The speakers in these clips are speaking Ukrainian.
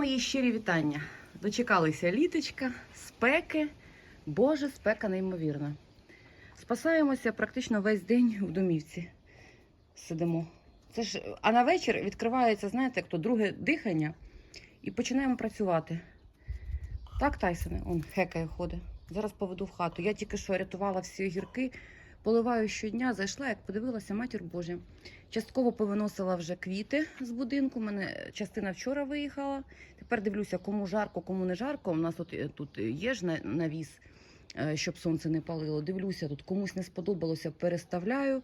мої щирі вітання. Дочекалися літочка, спеки. Боже, спека неймовірна. Спасаємося практично весь день в домівці. Сидимо. Це ж, а на вечір відкривається, знаєте, як то друге дихання, і починаємо працювати. Так, Тайсоне, он хекає ходить. Зараз поведу в хату. Я тільки що рятувала всі огірки, поливаю щодня, зайшла, як подивилася, матір Божа. Частково повиносила вже квіти з будинку. У мене частина вчора виїхала. Тепер дивлюся, кому жарко, кому не жарко. У нас от, е, тут є ж навіс, е, щоб сонце не палило. Дивлюся, тут комусь не сподобалося, переставляю.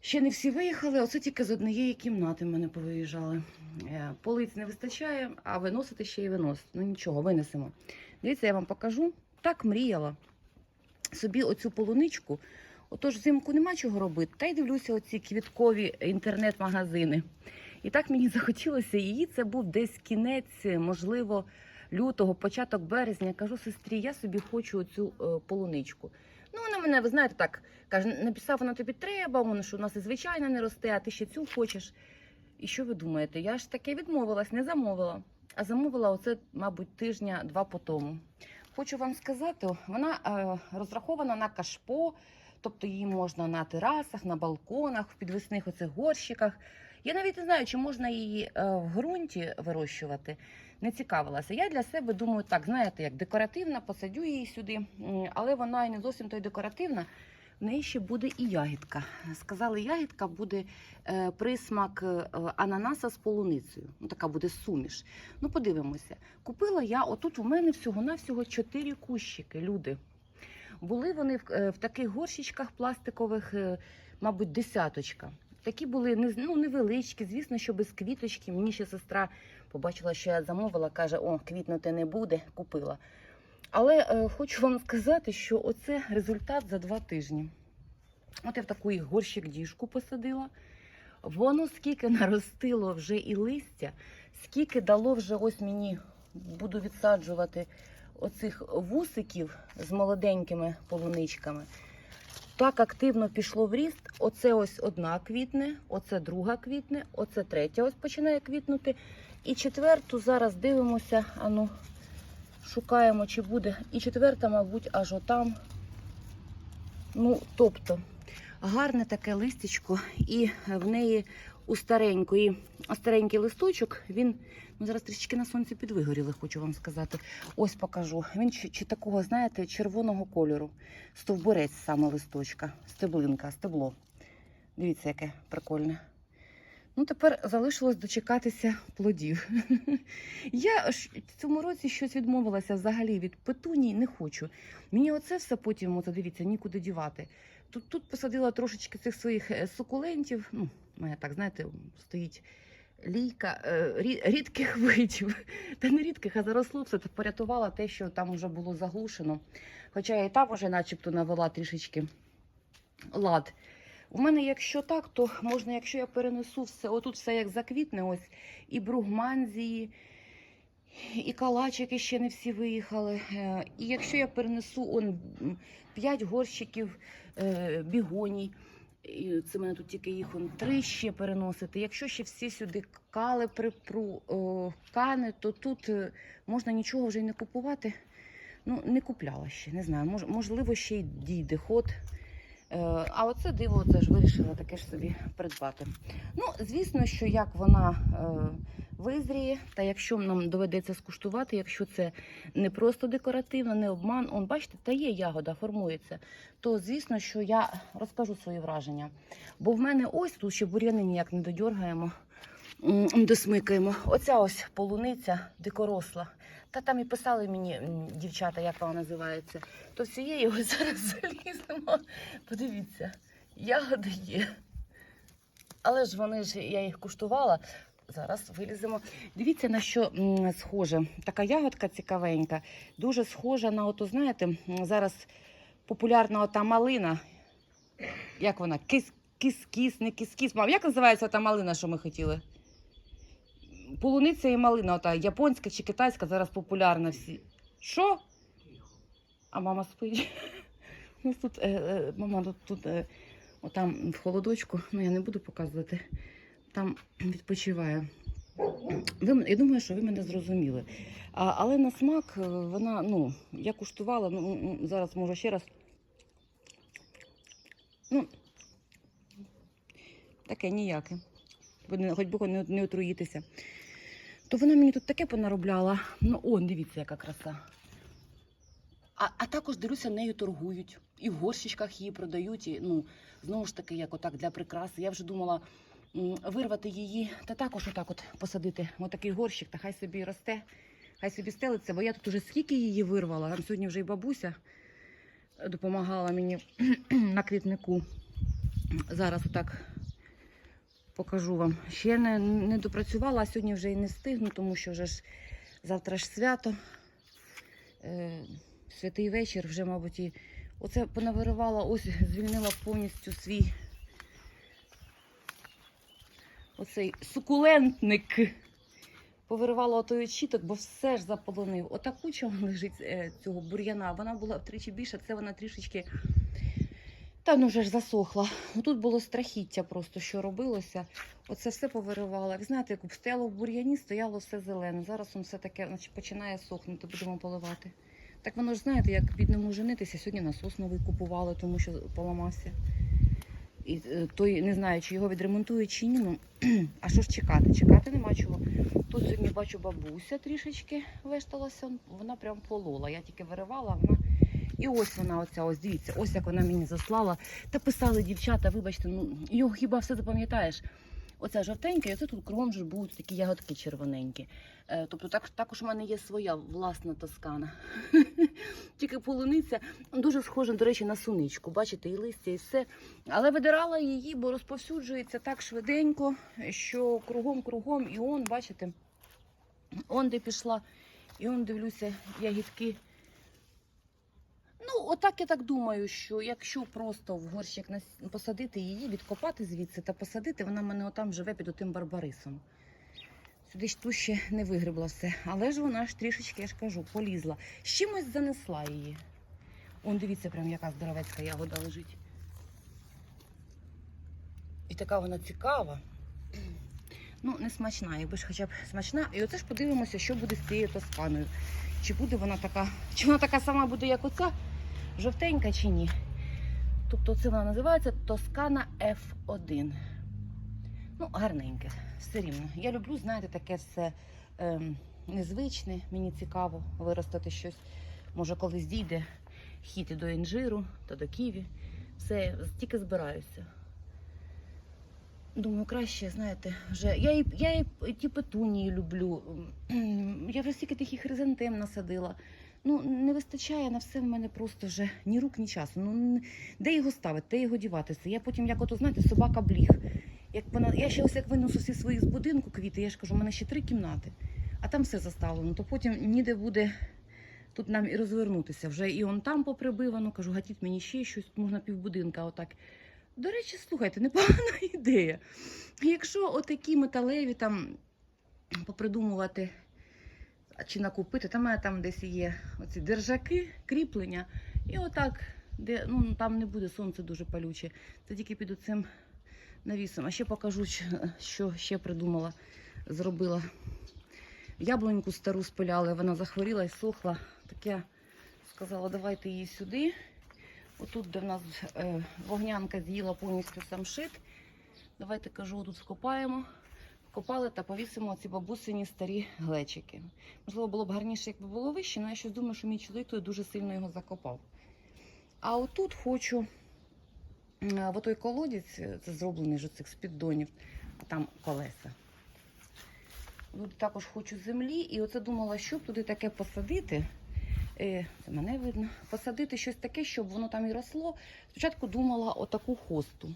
Ще не всі виїхали, оце тільки з однієї кімнати мене повиїжджали. Е, Полиць не вистачає, а виносити ще й виносити. Ну нічого, винесемо. Дивіться, я вам покажу. Так мріяла собі оцю полуничку. Отож, взимку нема чого робити. Та й дивлюся оці квіткові інтернет-магазини. І так мені захотілося її. Це був десь кінець, можливо, лютого, початок березня. Кажу сестрі, я собі хочу оцю е, полуничку. Ну, вона мене, ви знаєте, так каже, написав, вона тобі треба, вона що у нас і звичайно не росте, а ти ще цю хочеш. І що ви думаєте? Я ж таки відмовилась, не замовила. А замовила оце, мабуть, тижня-два по тому. Хочу вам сказати, вона е, розрахована на кашпо, тобто її можна на терасах, на балконах, в підвісних оцих горщиках. Я навіть не знаю, чи можна її е, в ґрунті вирощувати. Не цікавилася. Я для себе думаю, так, знаєте, як декоративна, посадю її сюди, але вона і не зовсім то декоративна. В неї ще буде і ягідка. Сказали, ягідка буде е, присмак е, ананаса з полуницею. Ну, така буде суміш. Ну, подивимося. Купила я, отут у мене всього-навсього чотири кущики, люди. Були вони в, в таких горщичках пластикових, мабуть, десяточка. Такі були ну, невеличкі, звісно, що без квіточки. Мені ще сестра побачила, що я замовила, каже, о, квітнути не буде, купила. Але е, хочу вам сказати, що оце результат за два тижні. От я в таку горщик діжку посадила. Воно скільки наростило вже і листя, скільки дало вже ось мені буду відсаджувати оцих вусиків з молоденькими полуничками. Так активно пішло в ріст. Оце ось одна квітне, оце друга квітне, оце третя ось починає квітнути. І четверту зараз дивимося, ану, шукаємо, чи буде. І четверта, мабуть, аж отам. Ну, тобто, гарне таке листячко, і в неї у старенької, а старенький листочок, він ну, зараз трішки на сонці підвигоріли, хочу вам сказати. Ось покажу. Він чи, чи такого, знаєте, червоного кольору. Стовбурець саме листочка, стеблинка, стебло. Дивіться, яке прикольне. Ну, тепер залишилось дочекатися плодів. Я в цьому році щось відмовилася взагалі від петуній, не хочу. Мені оце все потім, от, дивіться, нікуди дівати. Тут, тут посадила трошечки цих своїх е, сукулентів. Ну, у мене так, знаєте, стоїть лійка е, рідких видів. Та не рідких, а заросло все це порятувала те, що там вже було заглушено. Хоча я і там вже начебто навела трішечки лад. У мене, якщо так, то можна, якщо я перенесу все, отут все як заквітне, ось і бругманзії, і калачики ще не всі виїхали. Е, І якщо я перенесу он 5 горщиків е, бігоній, і це мене тут тільки їх он три ще переносити. Якщо ще всі сюди кали припру, о, кани, то тут е, можна нічого вже й не купувати. Ну, не купляла ще, не знаю. Мож, можливо, ще й дійде ход. Е, А оце диво теж вирішила таке ж собі придбати. Ну, звісно, що як вона е, визріє, та якщо нам доведеться скуштувати, якщо це не просто декоративно, не обман, он, бачите, та є ягода, формується, то звісно, що я розкажу свої враження. Бо в мене ось тут ще бур'яни ніяк не додьоргаємо, досмикаємо. Оця ось полуниця дикоросла. Та там і писали мені дівчата, як вона називається. То всієї ось зараз заліземо. Подивіться, ягоди є. Але ж вони ж, я їх куштувала. Зараз виліземо. Дивіться, на що схоже. Така ягодка цікавенька, дуже схожа на ото, знаєте, зараз популярна ота малина. Як вона? Кис, кис-кис, не кис-кис. Мам, як називається та малина, що ми хотіли? Полуниця і малина, ота японська чи китайська, зараз популярна всі. Що? А мама спить. У нас тут, е, е, мама тут, тут е, отам в холодочку, ну я не буду показувати, там відпочиває. Ви, я думаю, що ви мене зрозуміли. А, але на смак вона, ну, я куштувала, ну, зараз може ще раз. Ну, таке ніяке. Хоч би не, не отруїтеся. То вона мені тут таке понаробляла. Ну, он, дивіться, яка краса. А, а також дивлюся, нею торгують. І в горщичках її продають. І, ну, знову ж таки, як отак для прикраси. Я вже думала вирвати її та також отак от посадити. Отакий горщик, та хай собі росте, хай собі стелиться, бо я тут уже скільки її вирвала. Там сьогодні вже і бабуся допомагала мені на квітнику. Зараз отак покажу вам. Ще не, не допрацювала, а сьогодні вже і не встигну, тому що вже ж завтра ж свято. Е, святий вечір вже, мабуть, і оце понавиривала, ось звільнила повністю свій оцей сукулентник. Повиривала отой очіток, бо все ж заполонив. Ота куча лежить е, цього бур'яна. Вона була втричі більша, це вона трішечки. Та ну вже ж засохла. Ну, Тут було страхіття просто, що робилося. Оце все повиривала. Ви знаєте, як стояло в бур'яні, стояло все зелене. Зараз воно все таке значить, починає сохнути, будемо поливати. Так воно ж знаєте, як бідному женитися, сьогодні насос новий купували, тому що поламався. І е, той не знаю, чи його відремонтують чи ні. Ну, а що ж чекати? Чекати нема чого. Тут сьогодні бачу бабуся трішечки вешталася, вона прям полола. Я тільки виривала, вона. І ось вона, оця, ось дивіться, ось як вона мені заслала. Та писали дівчата, вибачте, ну його хіба все запам'ятаєш? Оця жовтенька, і оце тут кругом ж будуть такі ягодки червоненькі. Е, тобто так, також у мене є своя власна тоскана. Тільки полуниця дуже схожа, до речі, на суничку. Бачите, і листя, і все. Але видирала її, бо розповсюджується так швиденько, що кругом-кругом, і он, бачите, он де пішла, і он дивлюся, ягідки. Ну, отак я так думаю, що якщо просто в горщик посадити її, відкопати звідси та посадити, вона в мене отам живе під отим барбарисом. Сюди ж ту ще не вигребла все. Але ж вона ж трішечки, я ж кажу, полізла. З чимось занесла її. Он, дивіться, прям яка здоровецька ягода лежить. І така вона цікава. Ну, не смачна, якби ж хоча б смачна. І оце ж подивимося, що буде з цією тосканою. Чи буде вона така, чи вона така сама буде, як оця, жовтенька чи ні. Тобто це вона називається Тоскана F1. Ну, гарненьке, все рівно. Я люблю, знаєте, таке все ем, незвичне. Мені цікаво виростити щось. Може, колись дійде хід і до інжиру та до ківі. Все, тільки збираюся. Думаю, краще, знаєте, вже я і, я і ті петунії люблю. Я вже стільки тих хризантем насадила. Ну, не вистачає на все в мене просто вже ні рук, ні часу. Ну, де його ставити, де його діватися? Я потім, як ото, знаєте, собака бліг. Як вона, я ще ось як винесу всі свої з будинку квіти, я ж кажу, у мене ще три кімнати, а там все заставлено, то потім ніде буде тут нам і розвернутися. Вже і он там поприбивано, кажу, гатіть мені ще щось, можна півбудинка отак. До речі, слухайте, непогана ідея. Якщо отакі металеві там попридумувати чи накупити, там у мене там десь є оці держаки, кріплення, і отак, де ну там не буде сонце дуже палюче. Це тільки під оцим навісом. А ще покажу, що ще придумала, зробила. Яблуньку стару спиляли, вона захворіла і сохла. Так я сказала, давайте її сюди. Отут, де в нас е, вогнянка з'їла повністю самшит. Давайте кажу, тут вкопаємо. Вкопали та повісимо ці бабусині старі глечики. Можливо, було б гарніше, якби було вище, але я щось думаю, що мій чоловік тут дуже сильно його закопав. А отут хочу е, в отой колодязь, е, це зроблений з цих спіддонів, а там колеса. Тут також хочу землі, і оце думала, щоб туди таке посадити. Е, Це мене видно. Посадити щось таке, щоб воно там і росло. Спочатку думала отаку хосту.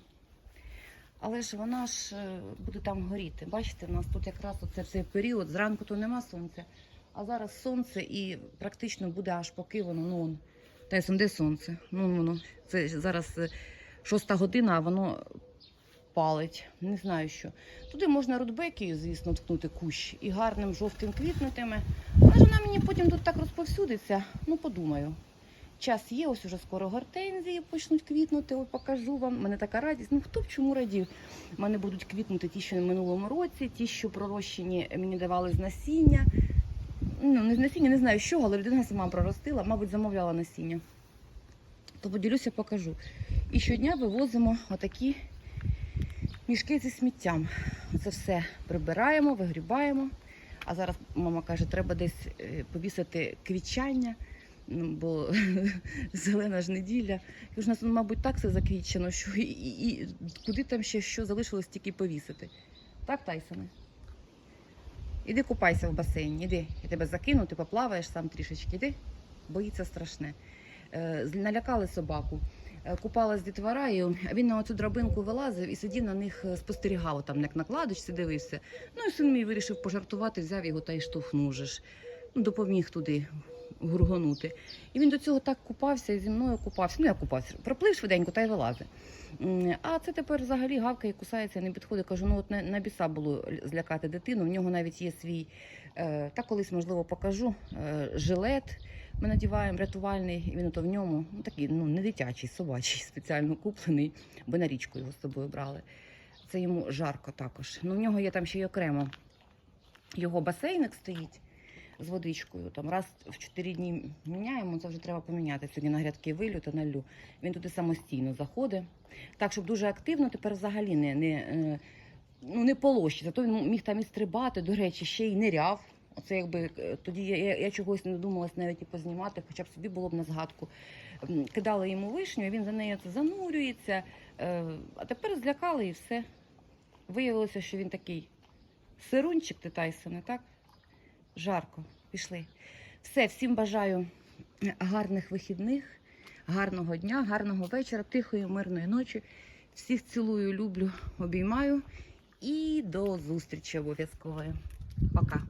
Але ж вона ж е, буде там горіти. Бачите, в нас тут якраз оце цей період. Зранку то нема сонця, а зараз сонце і практично буде аж поки воно. Ну, он. Тайсон, де сонце? Ну, воно. Це зараз е, шоста година, а воно палить. Не знаю що. Туди можна рудбекію, звісно, ткнути кущ і гарним жовтим квітнутиме. Але ж вона мені потім тут так розповсюдиться. Ну, подумаю. Час є, ось уже скоро гортензії почнуть квітнути. Ось покажу вам. Мене така радість. Ну хто б чому радів? У мене будуть квітнути ті, що в минулому році, ті, що пророщені мені давали з насіння. Ну, не з насіння, не знаю з чого, але людина сама проростила, мабуть, замовляла насіння. То поділюся, покажу. І щодня вивозимо отакі мішки зі сміттям. Це все прибираємо, вигрібаємо. А зараз мама каже, треба десь е, повісити квітчання, бо зелена ж неділя. Кажу, у нас, ну, мабуть, так все заквітчено, що і, і, і куди там ще що залишилось тільки повісити. Так, Тайсоне? Іди купайся в басейні, іди. Я тебе закину, ти поплаваєш сам трішечки, іди. Боїться страшне. Е, налякали собаку. Е, Купалась дітвораю, а він на оцю драбинку вилазив і сидів на них, е, спостерігав там, як на кладочці дивився. Ну і син мій вирішив пожартувати, взяв його та й штовхнув ж. Ну, допоміг туди гургонути. І він до цього так купався і зі мною купався. Ну, я купався, проплив швиденько та й вилазив. А це тепер взагалі гавкає, кусається, не підходить. Кажу, ну от на, на біса було злякати дитину. В нього навіть є свій, е, та колись, можливо, покажу, е, жилет. Ми надіваємо рятувальний, він ото в ньому, ну такий, ну не дитячий, собачий, спеціально куплений, бо на річку його з собою брали. Це йому жарко також. Ну, в нього є там ще й окремо його басейник стоїть з водичкою. Там раз в 4 дні міняємо, це вже треба поміняти. Сьогодні на грядки вилю та налю. Він туди самостійно заходить. Так, щоб дуже активно тепер взагалі не, не, е, ну, не полощиться. То він міг там і стрибати, до речі, ще й ниряв. Оце якби е, тоді я, я, я чогось не додумалась навіть і познімати, хоча б собі було б на згадку. М, Кидали йому вишню, він за нею це занурюється. Е, А тепер злякали і все. Виявилося, що він такий сирунчик ти Тайсоне, так? Жарко. Пішли. Все, всім бажаю гарних вихідних, гарного дня, гарного вечора, тихої, мирної ночі. Всіх цілую, люблю, обіймаю і до зустрічі обов'язкової. Пока.